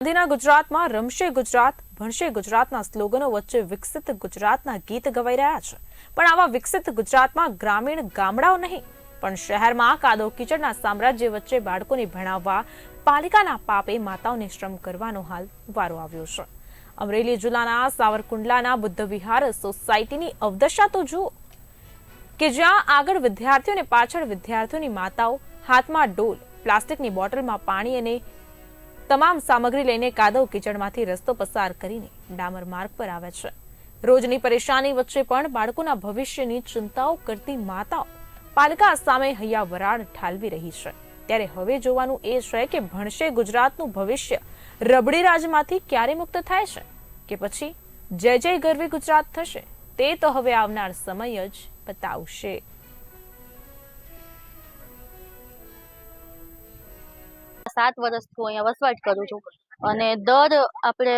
ગાંધીના ગુજરાતમાં રમશે ગુજરાત, ભણશે ગુજરાતના સ્લોગનો વચ્ચે વિકસિત ગુજરાતના ગીત ગવાઈ રહ્યા છે. પણ આવા વિકસિત ગુજરાતમાં ગ્રામીણ ગામડાઓ નહીં, પણ શહેરમાં કાદો કિચડના સામ્રાજ્ય વચ્ચે બાળકોને ભણાવવા, પાલિકાના પાપે માતાઓને શ્રમ કરવાનો હાલ વારો આવ્યો છે. અમરેલી જિલ્લાના સાવરકુંડલાના બુદ્ધ વિહાર સોસાયટીની અવદશા તો જુઓ, કે જ્યાં આગળ વિદ્યાર્થીઓ અને પાછળ વિદ્યાર્થીઓની માતાઓ હાથમાં ડોલ, પ્લાસ્ટિકની બોટલમાં પાણી અને તમામ સામગ્રી લઈને કાદવ કિચડમાંથી રસ્તો પસાર કરીને ડામર માર્ગ પર આવે છે. રોજની પરેશાની વચ્ચે પણ બાળકોના ભવિષ્યની ચિંતાઓ કરતી માતાઓ પાલિકા સામે હૈયા વરાળ ઠાલવી રહી છે. ત્યારે હવે જોવાનું એ છે કે ભણશે ગુજરાતનું ભવિષ્ય રબડી રાજમાંથી ક્યારે મુક્ત થાય છે? કે પછી જય જય ગરવી ગુજરાત થશે? તે તો હવે આવનાર સમય જ બતાવશે. સાત વર્ષથી હું અહીંયા વસવાટ કરું છું. અને દર આપણે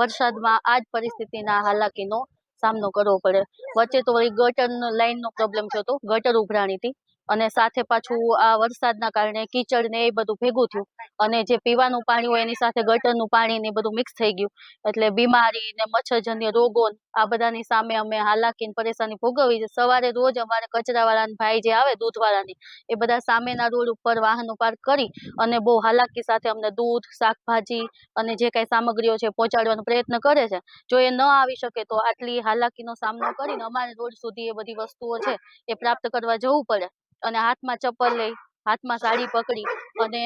વરસાદમાં આ જ પરિસ્થિતિના હાલાકીનો સામનો કરવો પડે. વચ્ચે તો વળી ગટર લાઈનનો પ્રોબ્લેમ થયો હતો, ગટર ઉભરાણી હતી. અને સાથે પાછું આ વરસાદના કારણે કીચડ ને એ બધું ભેગું થયું. અને જે પીવાનું પાણી હોય એની સાથે ગટરનું પાણી ને બધું મિક્સ થઈ ગયું. એટલે બીમારી ને મચ્છરજન્ય રોગો આ બધાની સામે અમે હાલાકી પરેશાની ભોગવી છે. સવારે રોજ અમારે કચરાવાળા ભાઈ જે આવે દૂધવાળાની, એ બધા સામેના રોડ ઉપર વાહનો પાર્ક કરી અને બહુ હાલાકી સાથે અમને દૂધ, શાકભાજી અને જે કાંઈ સામગ્રીઓ છે પહોંચાડવાનો પ્રયત્ન કરે છે. જો એ ન આવી શકે તો આટલી હાલાકીનો સામનો કરીને અમારે રોડ સુધી એ બધી વસ્તુઓ છે એ પ્રાપ્ત કરવા જવું પડે. અને હાથમાં ચપ્પલ લઈ, હાથમાં સાડી પકડી અને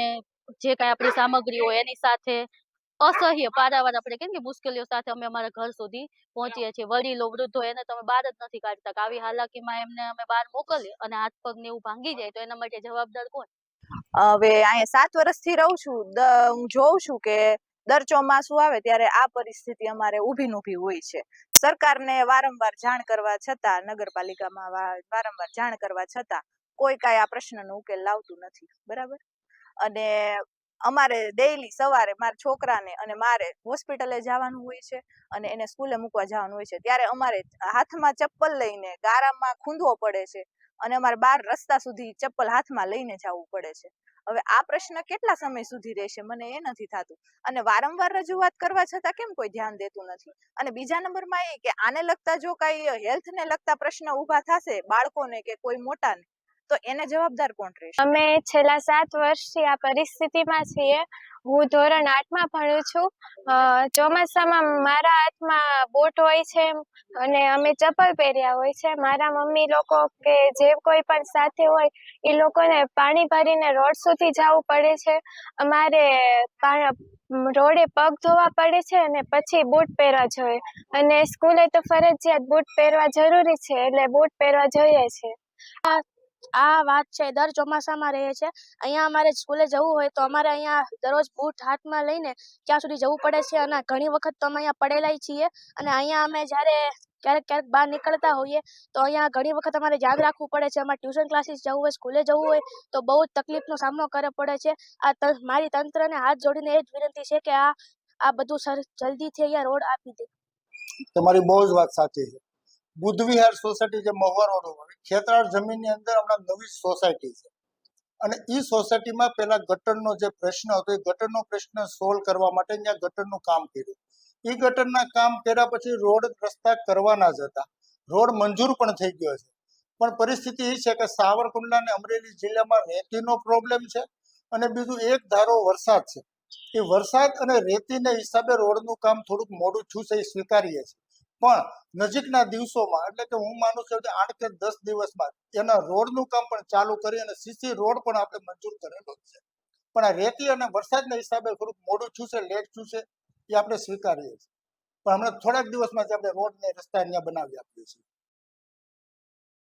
જે કાંઈ આપણી સામગ્રી હોય એની સાથે અસહ્ય પારાવાર આપણે કેમ કે મુશ્કેલીઓ સાથે અમે અમારા ઘર સુધી પહોંચીએ છીએ. વડીલો, વૃદ્ધો એને તમે બહાર જ નથી કાઢતા. આવી હાલાકીમાં એમને અમે બહાર મોકલીએ અને હાથ પગ ને એવું ભાંગી જાય તો એના માટે જવાબદાર કોણ? હવે અહીંયા સાત વર્ષથી રહું છું. હું જોઉં છું કે દર ચોમાસું આવે ત્યારે આ પરિસ્થિતિ અમારે ઊભી ઊભી હોય છે. સરકારને વારંવાર જાણ કરવા છતાં, નગરપાલિકામાં વારંવાર જાણ કરવા છતાં કોઈ કાંઈ આ પ્રશ્નનો ઉકેલ લાવતું નથી. બરાબર? અને અમારે ડેઈલી સવારે મારા છોકરાને અને મારે હોસ્પિટલે જવાનું હોય છે અને એને સ્કૂલે મૂકવા જવાનું હોય છે. ત્યારે અમારે હાથમાં ચપ્પલ લઈને ગારામાં ખૂંદવો પડે છે અને અમારે બાર રસ્તા સુધી ચપ્પલ હાથમાં લઈને જવું પડે છે. હવે આ પ્રશ્ન કેટલા સમય સુધી રહેશે? મને એ નથી થતું. અને વારંવાર રજૂઆત કરવા છતાં કેમ કોઈ ધ્યાન દેતું નથી? અને બીજા નંબરમાં એ કે આને લગતા જો કાંઈ હેલ્થને લગતા પ્રશ્ન ઊભા થશે, બાળકોને કે કોઈ મોટાને? તો એને જવાબદાર કોણ રહેશે? અમે છેલ્લા સાત વર્ષથી આ પરિસ્થિતિમાં છીએ. હું ધોરણ આઠમાં ભણું છું. ચોમાસામાં મારા હાથમાં બૂટ હોય છે અને અમે ચપ્પલ પહેર્યા હોય છે. મારા મમ્મી લોકો કે જે કોઈ પણ સાથે હોય, એ લોકોને પાણી ભરીને રોડ સુધી જવું પડે છે. અમારે રોડે પગ ધોવા પડે છે અને પછી બૂટ પહેરવા જોઈએ. અને સ્કૂલે તો ફરજિયાત બૂટ પહેરવા જરૂરી છે એટલે બૂટ પહેરવા જોઈએ છે. આ વાત છે, દર ચોમાસામાં રહે છે. અહીંયા અમારે સ્કૂલે જવું હોય તો અમારે અહીંયા દરરોજ બૂટ હાથમાં લઈને ત્યાં સુધી જવું પડે છે અને ઘણી વખત તો અમે અહીંયા પડેલાય છીએ. અને અહીંયા અમે જ્યારે ક્યારેક ક્યારેક બહાર નીકળતા હોઈએ તો અહીંયા ઘણી વખત અમારે ધ્યાન રાખવું પડે છે. અમારે ટ્યુશન ક્લાસીસ જવું હોય, સ્કૂલે જવું હોય તો બહુ જ તકલીફનો સામનો કરવો પડે છે. આ મારી તંત્રને હાથ જોડીને એ જ વિનંતી છે કે આ આ બધું સર, જલ્દીથી અહીંયા રોડ આપી દે. તમારી બહુ જ વાત સાચી છે. બુદ્ધ સોસાયટી જે મહુવા રોડ ખેતરાળ જમીનની અંદર હમણાં નવી સોસાયટી છે. અને એ સોસાયટીમાં પેલા ગટરનો જે પ્રશ્ન હતો, એ ગટરનો પ્રશ્ન સોલ્વ કરવા માટે ત્યાં ગટરનું કામ કર્યું. એ ગટરના કામ કર્યા પછી રોડ રસ્તા કરવાના જ હતા. રોડ મંજૂર પણ થઈ ગયો છે. પણ પરિસ્થિતિ એ છે કે સાવરકુંડલા અને અમરેલી જિલ્લામાં રેતીનો પ્રોબ્લેમ છે અને બીજું એક ધારો વરસાદ છે. એ વરસાદ અને રેતીને હિસાબે રોડનું કામ થોડુંક મોડું થયું એ સ્વીકારીએ છીએ. પણ નજીકના દિવસોમાં, એટલે કે હું માનું છું કે આઠ કે દસ દિવસમાં એના રોડનું કામ પણ ચાલુ કરી અને સીસી રોડ પણ આપણે મંજૂર કરેલો છે. પણ આ રેતી અને વરસાદના હિસાબે થોડુંક મોડું થયું છે લેટ થયું છે, એ આપણે સ્વીકારીએ છીએ. પણ હમણાં થોડાક દિવસમાં જે આપણે રોડ ને રસ્તા અહીંયા બનાવી આપીએ છીએ.